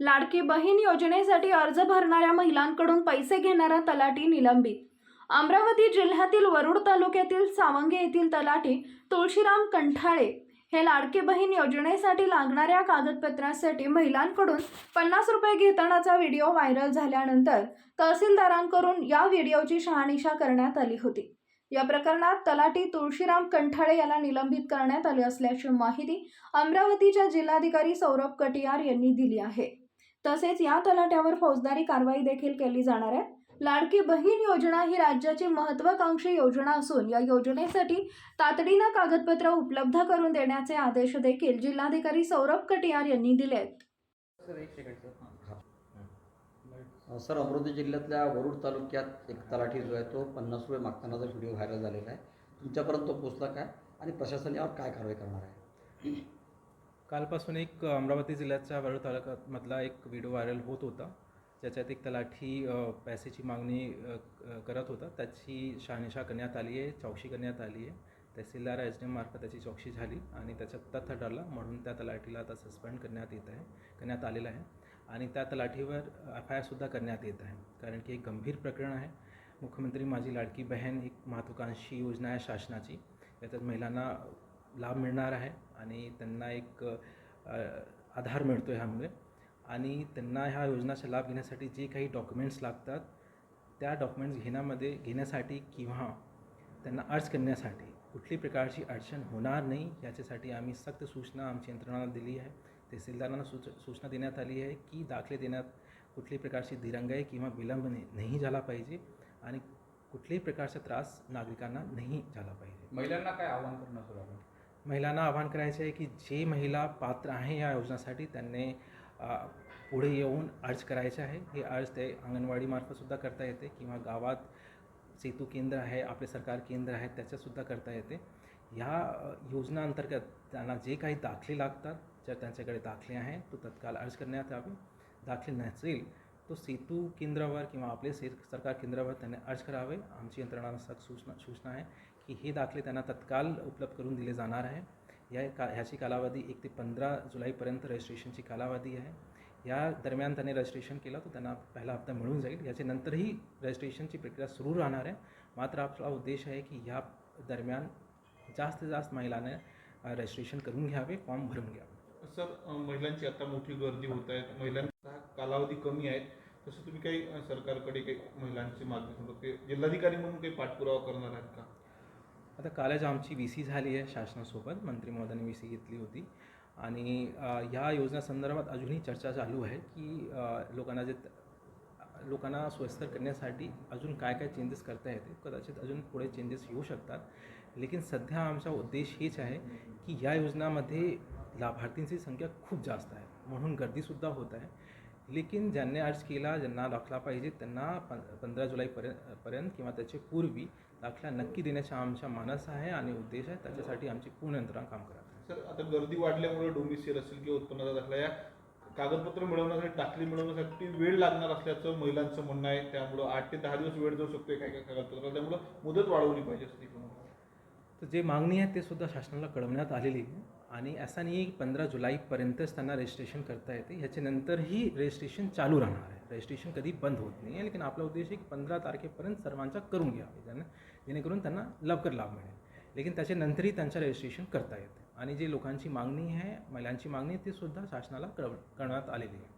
लाडकी बहीण योजनेसाठी अर्ज भरणाऱ्या महिलांकडून पैसे घेणारा तलाठी निलंबित. अमरावती जिल्ह्यातील वरुड तालुक्यातील सावंगे येथील तलाठी तुळशीराम कंठाळे हे लाडकी बहीण योजनेसाठी लागणाऱ्या कागदपत्रांसाठी महिलांकडून पन्नास रुपये घेतानाचा व्हिडिओ व्हायरल झाल्यानंतर तहसीलदारांकडून या व्हिडिओची शहानिशा करण्यात आली होती. या प्रकरणात तलाठी तुळशीराम कंठाळे याला निलंबित करण्यात आले असल्याची माहिती अमरावतीच्या जिल्हाधिकारी सौरभ कटियार यांनी दिली आहे. तसेच या तलाट्यावर फौजदारी कारवाई देखील केली जाणार आहे. लाडकी बहीण योजना ही राज्याची महत्वाकांक्षी योजना असून या योजनेसाठी तातडीनं कागदपत्र उपलब्ध करून देण्याचे आदेश देखील जिल्हाधिकारी सौरभ कटियार यांनी दिले आहेत. सर एक सेकंड सर. हां. सर अमरावती जिल्ह्यातल्या वरुड तालुक्यात एक तलाठी जो आहे तो पन्नास रुपये मागतानाचा व्हिडिओ व्हायरल झालेला आहे. तुमच्यापर्यंत तो पोचला काय? आणि प्रशासन यावर काय कारवाई करणार आहे? कालपासून एक अमरावती जिल्ह्याच्या वरुड तालुक्यामधला एक व्हिडिओ व्हायरल होत होता. ज्याच्यात एक तलाठी पैसेची पैशाची मागणी करत होता. त्याची शहानिशा करण्यात आली आहे चौकशी करण्यात आली आहे. तहसीलदार एच डी मार्फत त्याची चौकशी झाली आणि त्याच्यात तथ्य ठरला. म्हणून त्या तलाठीला आता सस्पेंड करण्यात येत आहे करण्यात आलेलं आहे. आणि त्या तलाठीवर एफ आय आरसुद्धा करण्यात येत आहे. कारण की एक गंभीर प्रकरण आहे. मुख्यमंत्री माझी लाडकी बहीण एक महत्त्वाकांक्षी योजना आहे शासनाची. त्याच्यात महिलांना लाभ मिळणार आहे आणि त्यांना एक आधार मिळतो आहे ह्यामुळे. आणि त्यांना ह्या योजनाचा लाभ घेण्यासाठी जे काही डॉक्युमेंट्स लागतात त्या डॉक्युमेंट्स घेण्यामध्ये घेण्यासाठी किंवा त्यांना अर्ज करण्यासाठी कुठली प्रकारची अडचण होणार नाही याच्यासाठी आम्ही सक्त सूचना आमची यंत्रणाला दिली आहे. तहसीलदारांना सूच सूचना देण्यात आली आहे की दाखले देण्यात कुठली प्रकारची दिरंगाई किंवा विलंब नाही नाही झाला पाहिजे आणि कुठल्याही प्रकारचा त्रास नागरिकांना नाही झाला पाहिजे. महिलांना काय आव्हान करणं आपण महिलांना आवाहन करायचे आहे की जे महिला पात्र आहे या योजनेसाठी त्यांनी पुढे येऊन अर्ज करायचे आहे. हे अर्ज ते अंगणवाडीमार्फतसुद्धा करता येते किंवा गावात सेतू केंद्र आहे आपले सरकार केंद्र आहे त्याच्यातसुद्धा करता येते. ह्या योजनाअंतर्गत त्यांना जे काही दाखले लागतात जर त्यांच्याकडे दाखले आहे तो तत्काळ अर्ज करण्यात यावे. दाखले नसेल तो सेतू केंद्रावर किंवा आपले से सरकार केंद्रावर त्यांनी अर्ज करावे. आमची यंत्रणाला सूचना सूचना आहे की हे दाखले त्यांना तत्काळ उपलब्ध करून दिले जाणार आहे. या का ह्याची कालावधी एक ते पंधरा जुलैपर्यंत रजिस्ट्रेशनची कालावधी आहे. या दरम्यान त्यांनी रजिस्ट्रेशन केलं तर त्यांना पहिला हप्ता मिळून जाईल. याच्यानंतरही रजिस्ट्रेशनची प्रक्रिया सुरू राहणार आहे. मात्र आपला उद्देश आहे की ह्या दरम्यान जास्तीत जास्त महिलाने रजिस्ट्रेशन करून घ्यावे फॉर्म भरून घ्यावे. सर महिलांची आता मोठी गर्दी होत आहे. महिलांचा कालावधी कमी आहे. तसं तुम्ही काही सरकारकडे काही महिलांची मागणी जिल्हाधिकारी म्हणून काही पाठपुरावा करणार आहात का? आता कालच आमची व्ही सी झाली आहे शासनासोबत. मंत्री महोदयाने व्ही सी घेतली होती. आणि ह्या योजनासंदर्भात अजूनही चर्चा चालू आहे की लोकांना जे लोकांना स्वस्तर करण्यासाठी अजून काय काय चेंजेस करता येते कदाचित अजून पुढे चेंजेस येऊ शकतात. लेकिन सध्या आमचा उद्देश हेच आहे की या योजनामध्ये लाभार्थींची संख्या खूप जास्त आहे. म्हणून गर्दीसुद्धा होत आहे. लेकिन ज्यांनी अर्ज केला ज्यांना दाखला पाहिजे त्यांना पं पंधरा जुलैपर्यंत पर्यंत किंवा त्याच्या पूर्वी दाखला नक्की देण्याचा आमचा मानस आहे आणि उद्देश आहे त्याच्यासाठी आमची पूर्ण यंत्रणा काम करत आहे सर आता गर्दी वाढल्यामुळे डोमिसियल असेल किंवा उत्पन्नाचा दाखला या कागदपत्र मिळवण्यासाठी दाखली मिळवण्यासाठी वेळ लागणार असल्याचं महिलांचं म्हणणं आहे. त्यामुळं आठ ते दहा दिवस वेळ जाऊ शकतो काय काय कागदपत्राला त्यामुळं मुदत वाढवली पाहिजे असते तर जे मागणी आहे ते सुद्धा शासनाला कळवण्यात आलेली आहे. आणि असा नाही पंधरा जुलैपर्यंतच त्यांना रजिस्ट्रेशन करता येते. ह्याच्यानंतरही रजिस्ट्रेशन चालू राहणार आहे. रजिस्ट्रेशन कधी बंद होत नाही. आहे लेकिन आपला उद्देश आहे की पंधरा तारखेपर्यंत सर्वांचा करून घ्यावे. त्यांना जेणेकरून त्यांना लवकर लाभ मिळेल. लेकिन त्याच्यानंतरही त्यांचं रजिस्ट्रेशन करता येते. आणि जे लोकांची मागणी आहे महिलांची मागणी आहे ती सुद्धा शासनाला कळव करण्यात आलेली आहे.